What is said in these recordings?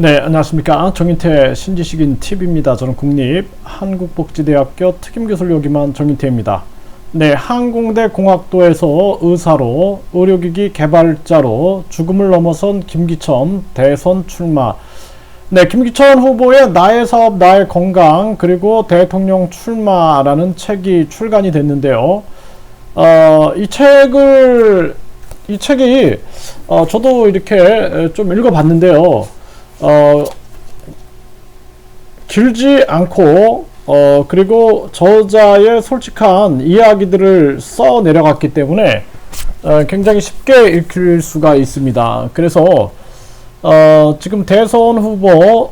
네, 안녕하십니까. 정인태 신지식인 TV입니다. 저는 국립 한국복지대학교 특임교수를 역임한 정인태입니다. 네, 항공대 공학도에서 의사로 의료기기 개발자로 죽음을 넘어선 김기천 대선 출마. 네, 김기천 후보의 나의 사업, 나의 건강, 그리고 대통령 출마라는 책이 출간이 됐는데요. 어, 이 책을, 이 책이, 어, 저도 이렇게 좀 읽어봤는데요. 어, 길지 않고 어, 그리고 저자의 솔직한 이야기들을 써 내려갔기 때문에 어, 굉장히 쉽게 읽힐 수가 있습니다. 그래서 어, 지금 대선 후보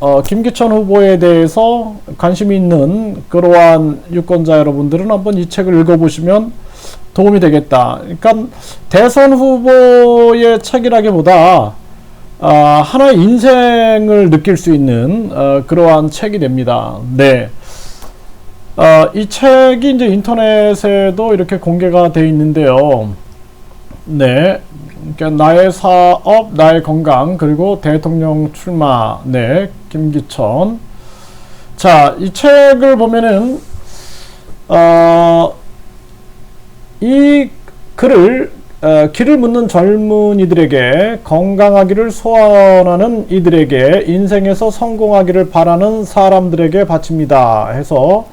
어, 김기천 후보에 대해서 관심이 있는 그러한 유권자 여러분들은 한번 이 책을 읽어보시면 도움이 되겠다. 그러니까 대선 후보의 책이라기보다 아, 하나의 인생을 느낄 수 있는 어, 그러한 책이 됩니다. 네. 어, 이 책이 이제 인터넷에도 이렇게 공개가 되어 있는데요. 네. 그러니까 나의 사업, 나의 건강, 그리고 대통령 출마, 네, 김기천. 자, 이 책을 보면은, 어, 이 글을 어, 길을 묻는 젊은이들에게 건강하기를 소원하는 이들에게 인생에서 성공하기를 바라는 사람들에게 바칩니다. 해서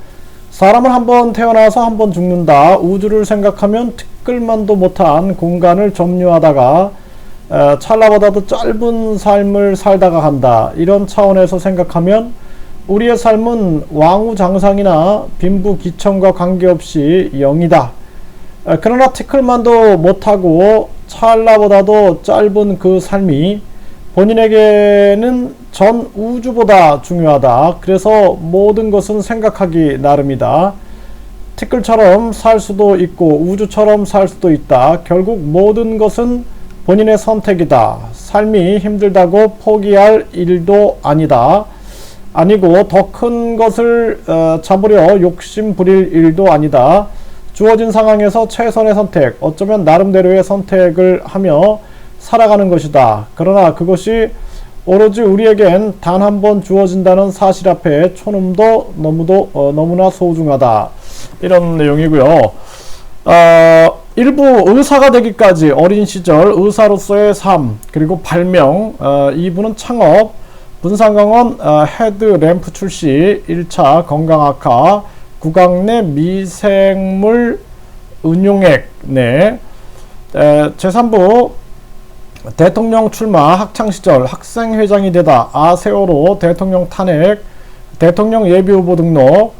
사람은 한번 태어나서 한번 죽는다. 우주를 생각하면 티끌만도 못한 공간을 점유하다가 어, 찰나보다도 짧은 삶을 살다가 간다. 이런 차원에서 생각하면 우리의 삶은 왕우장상이나 빈부귀천과 관계없이 영이다. 아, 그러나 티클만도 못하고 찰나보다도 짧은 그 삶이 본인에게는 전 우주보다 중요하다. 그래서 모든 것은 생각하기 나름이다. 티끌처럼 살 수도 있고 우주처럼 살 수도 있다. 결국 모든 것은 본인의 선택이다. 삶이 힘들다고 포기할 일도 아니다. 아니고 더 큰 것을 어, 잡으려 욕심 부릴 일도 아니다. 주어진 상황에서 최선의 선택, 어쩌면 나름대로의 선택을 하며 살아가는 것이다. 그러나 그것이 오로지 우리에겐 단 한 번 주어진다는 사실 앞에 초놈도 너무도 어, 너무나 소중하다. 이런 내용이고요. 어, 일부 의사가 되기까지 어린 시절 의사로서의 삶 그리고 발명 어, 2부는 창업 분산강원 어, 헤드 램프 출시 1차 건강학과 구강 내 미생물 은용액 네. 제3부 대통령 출마 학창시절 학생회장이 되다. 아세오로 대통령 탄핵 대통령 예비후보 등록.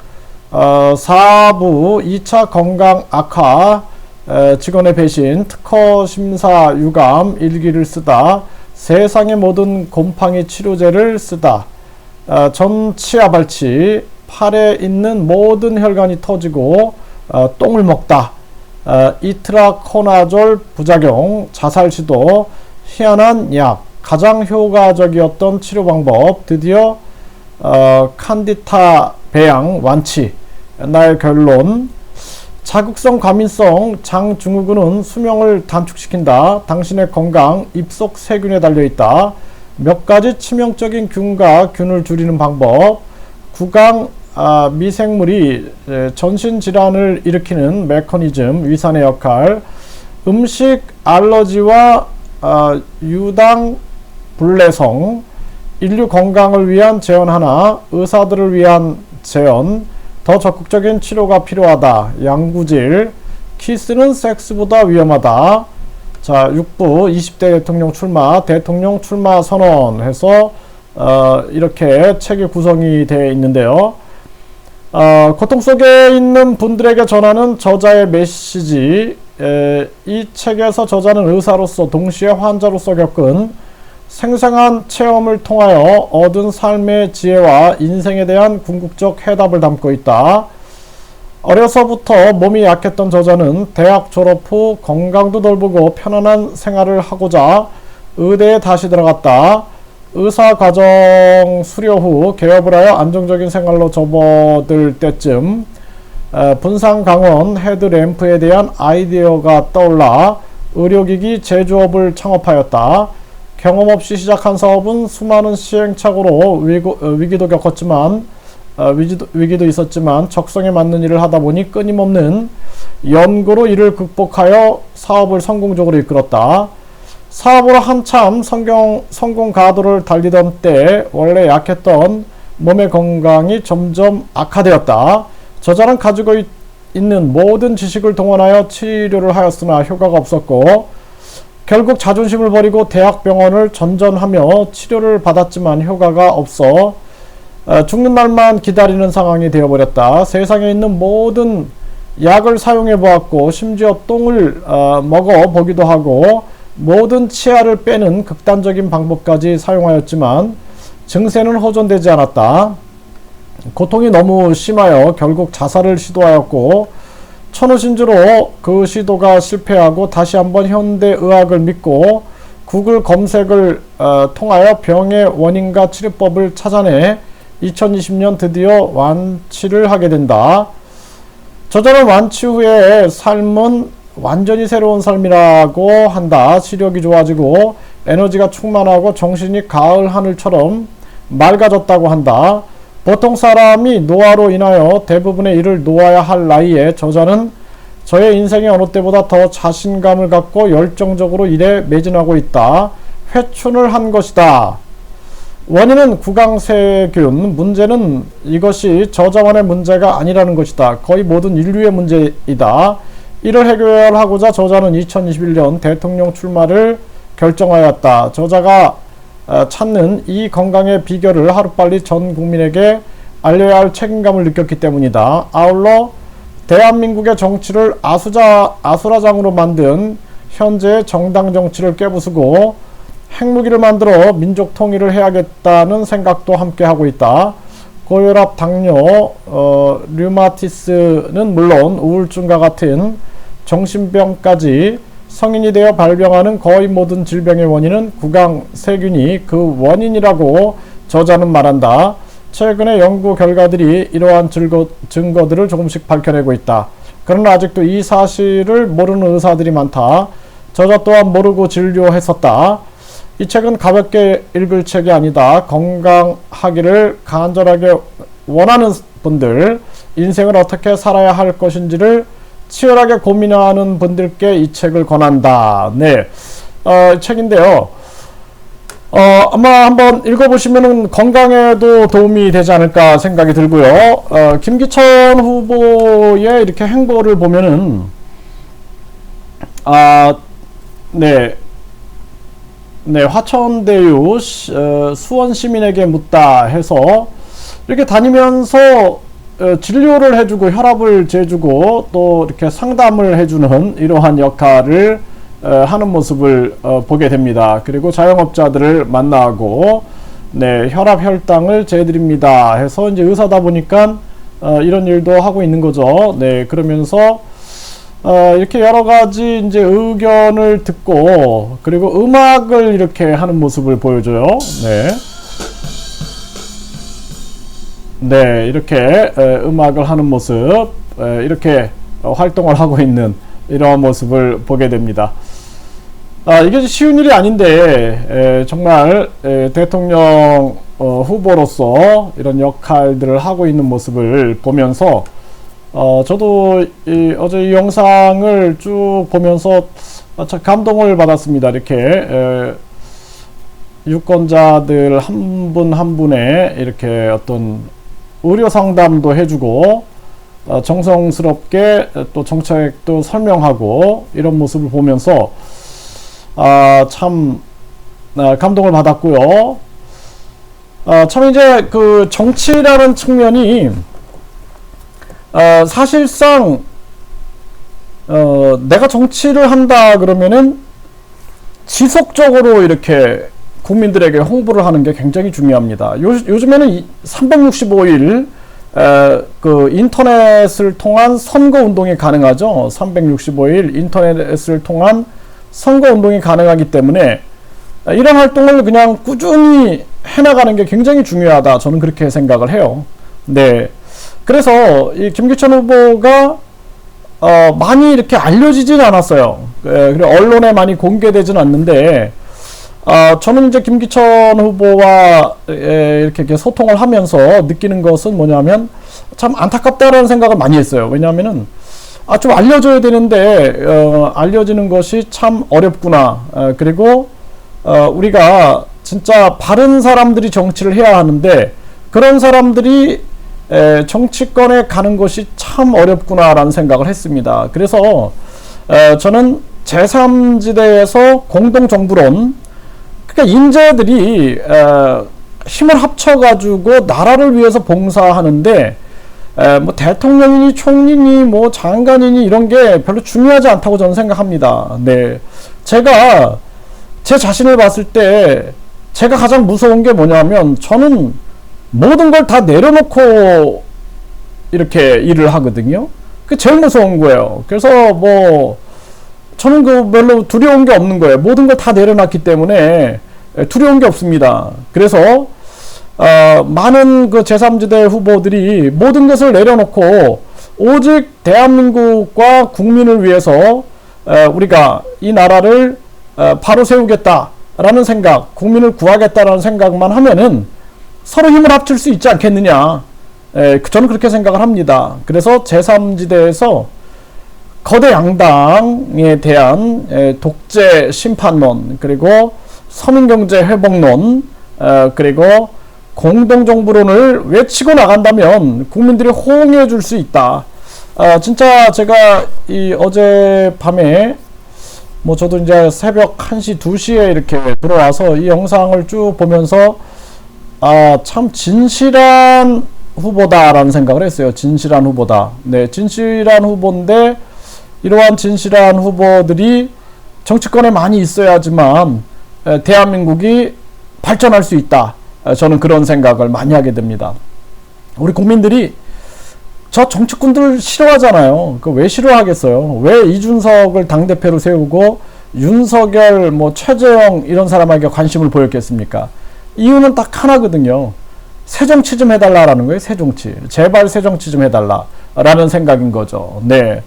어, 4부 2차 건강 악화 에, 직원의 배신 특허 심사 유감 일기를 쓰다. 세상의 모든 곰팡이 치료제를 쓰다. 어, 전 치아 발치 팔에 있는 모든 혈관이 터지고 어, 똥을 먹다. 어, 이트라코나졸 부작용, 자살 시도, 희한한 약, 가장 효과적이었던 치료 방법, 드디어 어, 칸디타 배양 완치. 나의 결론. 자극성 과민성 장증후군은 수명을 단축시킨다. 당신의 건강 입속 세균에 달려 있다. 몇 가지 치명적인 균과 균을 줄이는 방법. 구강 아, 미생물이 전신 질환을 일으키는 메커니즘, 위산의 역할, 음식 알러지와 아, 유당 불내성, 인류 건강을 위한 재현 하나, 의사들을 위한 재현, 더 적극적인 치료가 필요하다. 양구질, 키스는 섹스보다 위험하다. 자, 6부 20대 대통령 출마, 대통령 출마 선언 해서 어, 이렇게 책이 구성이 되어 있는데요. 어, 고통 속에 있는 분들에게 전하는 저자의 메시지. 에, 이 책에서 저자는 의사로서 동시에 환자로서 겪은 생생한 체험을 통하여 얻은 삶의 지혜와 인생에 대한 궁극적 해답을 담고 있다. 어려서부터 몸이 약했던 저자는 대학 졸업 후 건강도 돌보고 편안한 생활을 하고자 의대에 다시 들어갔다. 의사 과정 수료 후 개업을 하여 안정적인 생활로 접어들 때쯤 분산 강원 헤드램프에 대한 아이디어가 떠올라 의료기기 제조업을 창업하였다. 경험 없이 시작한 사업은 수많은 시행착오로 어, 위기 도 겪었지만 어, 위기도 있었지만 적성에 맞는 일을 하다 보니 끊임없는 연구로 이를 극복하여 사업을 성공적으로 이끌었다. 사업으로 한참 성경, 성공 가도를 달리던 때 원래 약했던 몸의 건강이 점점 악화되었다. 저자는 가지고 있, 있는 모든 지식을 동원하여 치료를 하였으나 효과가 없었고 결국 자존심을 버리고 대학병원을 전전하며 치료를 받았지만 효과가 없어 어, 죽는 날만 기다리는 상황이 되어버렸다. 세상에 있는 모든 약을 사용해 보았고 심지어 똥을 어, 먹어 보기도 하고 모든 치아를 빼는 극단적인 방법까지 사용하였지만 증세는 호전되지 않았다. 고통이 너무 심하여 결국 자살을 시도하였고 천우신주로 그 시도가 실패하고 다시 한번 현대의학을 믿고 구글 검색을 어, 통하여 병의 원인과 치료법을 찾아내 2020년 드디어 완치를 하게 된다. 저자는 완치 후에 삶은 완전히 새로운 삶이라고 한다. 시력이 좋아지고 에너지가 충만하고 정신이 가을 하늘처럼 맑아졌다고 한다. 보통 사람이 노화로 인하여 대부분의 일을 놓아야 할 나이에 저자는 저의 인생이 어느 때보다 더 자신감을 갖고 열정적으로 일에 매진하고 있다. 회춘을 한 것이다. 원인은 구강세균, 문제는 이것이 저자만의 문제가 아니라는 것이다. 거의 모든 인류의 문제이다. 이를 해결하고자 저자는 2021년 대통령 출마를 결정하였다. 저자가 어, 찾는 이 건강의 비결을 하루빨리 전 국민에게 알려야 할 책임감을 느꼈기 때문이다. 아울러 대한민국의 정치를 아수자, 아수라장으로 만든 현재의 정당 정치를 깨부수고 핵무기를 만들어 민족 통일을 해야겠다는 생각도 함께 하고 있다. 고혈압, 당뇨, 어, 류마티스는 물론 우울증과 같은 정신병까지 성인이 되어 발병하는 거의 모든 질병의 원인은 구강 세균이 그 원인이라고 저자는 말한다. 최근의 연구 결과들이 이러한 증거, 증거들을 조금씩 밝혀내고 있다. 그러나 아직도 이 사실을 모르는 의사들이 많다. 저자 또한 모르고 진료했었다. 이 책은 가볍게 읽을 책이 아니다. 건강하기를 간절하게 원하는 분들, 인생을 어떻게 살아야 할 것인지를 치열하게 고민하는 분들께 이 책을 권한다. 네, 어, 책인데요. 어, 아마 한번 읽어보시면 건강에도 도움이 되지 않을까 생각이 들고요. 어, 김기천 후보의 이렇게 행보를 보면은, 아, 네. 네, 화천대유 어, 수원 시민에게 묻다 해서 이렇게 다니면서 어, 진료를 해주고 혈압을 재주고 또 이렇게 상담을 해주는 이러한 역할을 어, 하는 모습을 어, 보게 됩니다. 그리고 자영업자들을 만나고 네 혈압 혈당을 재드립니다 해서 이제 의사다 보니까 어, 이런 일도 하고 있는 거죠. 네 그러면서 어, 이렇게 여러 가지 이제 의견을 듣고 그리고 음악을 이렇게 하는 모습을 보여줘요. 네. 네, 이렇게 에, 음악을 하는 모습, 에, 이렇게 어, 활동을 하고 있는 이러한 모습을 보게 됩니다. 아, 이게 쉬운 일이 아닌데 에, 정말 에, 대통령 어, 후보로서 이런 역할들을 하고 있는 모습을 보면서 어, 저도 이, 어제 이 영상을 쭉 보면서 아, 참 감동을 받았습니다. 이렇게 에, 유권자들 한 분한 분의 이렇게 어떤 의료 상담도 해주고 어, 정성스럽게 또 정책도 설명하고 이런 모습을 보면서 아, 참 아, 감동을 받았고요. 아, 참 이제 그 정치라는 측면이 어, 사실상 어, 내가 정치를 한다 그러면은 지속적으로 이렇게 국민들에게 홍보를 하는 게 굉장히 중요합니다. 요, 요즘에는 365일 에, 그 인터넷을 통한 선거 운동이 가능하죠. 365일 인터넷을 통한 선거 운동이 가능하기 때문에 이런 활동을 그냥 꾸준히 해나가는 게 굉장히 중요하다. 저는 그렇게 생각을 해요. 네. 그래서 이 김기천 후보가 어, 많이 이렇게 알려지진 않았어요. 예, 그리고 언론에 많이 공개되진 않는데 어, 저는 이제 김기천 후보와 에, 이렇게, 소통을 하면서 느끼는 것은 뭐냐면 참 안타깝다라는 생각을 많이 했어요. 왜냐하면은 아, 좀 알려줘야 되는데 어, 알려지는 것이 참 어렵구나. 어, 그리고 어, 우리가 진짜 바른 사람들이 정치를 해야 하는데 그런 사람들이 에, 정치권에 가는 것이 참 어렵구나라는 생각을 했습니다. 그래서 에, 저는 제3지대에서 공동정부론 그러니까 인재들이 에, 힘을 합쳐가지고 나라를 위해서 봉사하는데 에, 뭐 대통령이니 총리니 뭐 장관이니 이런 게 별로 중요하지 않다고 저는 생각합니다. 네, 제가 제 자신을 봤을 때 제가 가장 무서운 게 뭐냐면 저는 모든 걸 다 내려놓고 이렇게 일을 하거든요. 그 제일 무서운 거예요. 그래서 뭐 저는 그 별로 두려운 게 없는 거예요. 모든 걸 다 내려놨기 때문에 두려운 게 없습니다. 그래서 어, 많은 그 제3지대 후보들이 모든 것을 내려놓고 오직 대한민국과 국민을 위해서 어, 우리가 이 나라를 어, 바로 세우겠다라는 생각, 국민을 구하겠다라는 생각만 하면은 서로 힘을 합칠 수 있지 않겠느냐. 에, 그- 저는 그렇게 생각을 합니다. 그래서 제3지대에서 거대 양당에 대한 에, 독재 심판론 그리고 서민경제 회복론 어, 그리고 공동정부론을 외치고 나간다면 국민들이 호응해 줄 수 있다. 아, 진짜 제가 이 어제 밤에 뭐 저도 이제 새벽 1시, 2시에 이렇게 들어와서 이 영상을 쭉 보면서 아, 참 진실한 후보다라는 생각을 했어요. 진실한 후보다. 네, 진실한 후보인데 이러한 진실한 후보들이 정치권에 많이 있어야지만 에, 대한민국이 발전할 수 있다. 에, 저는 그런 생각을 많이 하게 됩니다. 우리 국민들이 저 정치꾼들 싫어하잖아요. 그 왜 싫어하겠어요? 왜 이준석을 당대표로 세우고 윤석열, 뭐 최재형 이런 사람에게 관심을 보였겠습니까? 이유는 딱 하나거든요. 새 정치 좀 해달라라는 거예요. 새 정치. 제발 새 정치 좀 해달라라는 생각인 거죠. 네.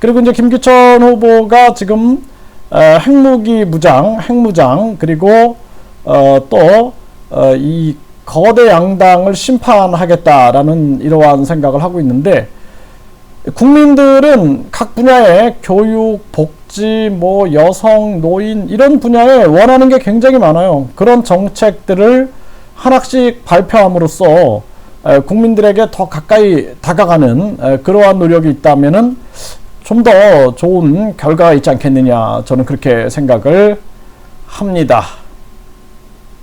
그리고 이제 김기천 후보가 지금 어, 핵무기 무장, 핵무장 그리고 어, 또이 거대 양당을 심판하겠다라는 이러한 생각을 하고 있는데 국민들은 각 분야의 교육, 복지, 뭐 여성, 노인 이런 분야에 원하는 게 굉장히 많아요. 그런 정책들을 하나씩 발표함으로써 에, 국민들에게 더 가까이 다가가는 에, 그러한 노력이 있다면은 좀 더 좋은 결과가 있지 않겠느냐 저는 그렇게 생각을 합니다.